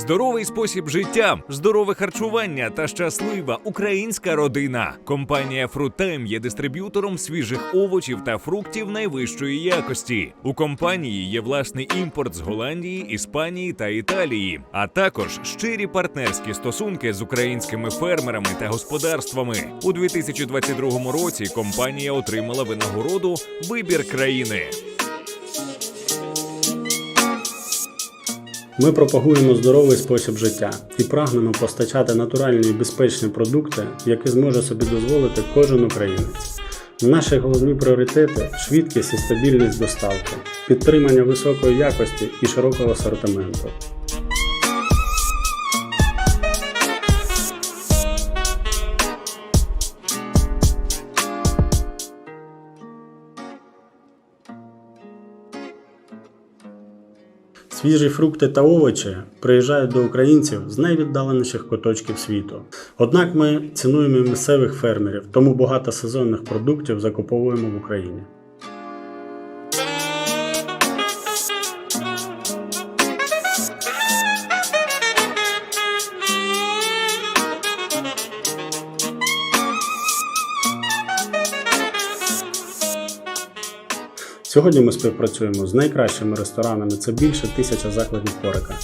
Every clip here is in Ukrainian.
здоровий спосіб життя, здорове харчування та щаслива українська родина. Компанія Fruitime є дистриб'ютором свіжих овочів та фруктів найвищої якості. У компанії є власний імпорт з Голландії, Іспанії та Італії, а також щирі партнерські стосунки з українськими фермерами та господарствами. У 2022 році компанія отримала винагороду Вибір країни. Ми пропагуємо здоровий спосіб життя і прагнемо постачати натуральні і безпечні продукти, які зможе собі дозволити кожен українець. Наші головні пріоритети швидкість і стабільність доставки, підтримання високої якості і широкого асортименту. Свіжі фрукти та овочі приїжджають до українців з найвіддаленіших куточків світу. Однак ми цінуємо і місцевих фермерів, тому багато сезонних продуктів закуповуємо в Україні. Сьогодні ми співпрацюємо з найкращими ресторанами. Це більше тисяча закладів Корика.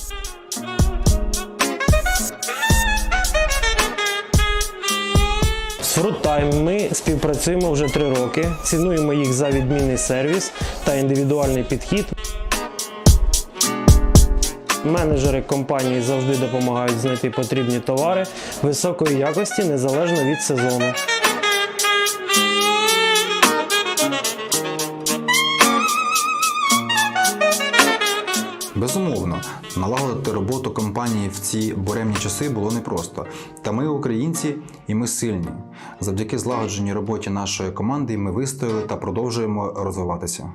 З Fruit ми співпрацюємо вже три роки. Цінуємо їх за відмінний сервіс та індивідуальний підхід. Менеджери компанії завжди допомагають знайти потрібні товари високої якості незалежно від сезону. Безумовно, налагодити роботу компанії в ці буремні часи було непросто. Та ми українці і ми сильні. Завдяки злагодженій роботі нашої команди ми вистояли та продовжуємо розвиватися.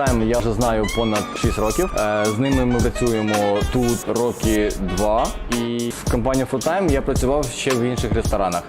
Компанію я вже знаю понад 6 років. Е, З ними ми працюємо тут роки два. І в компанії Fulltime я працював ще в інших ресторанах.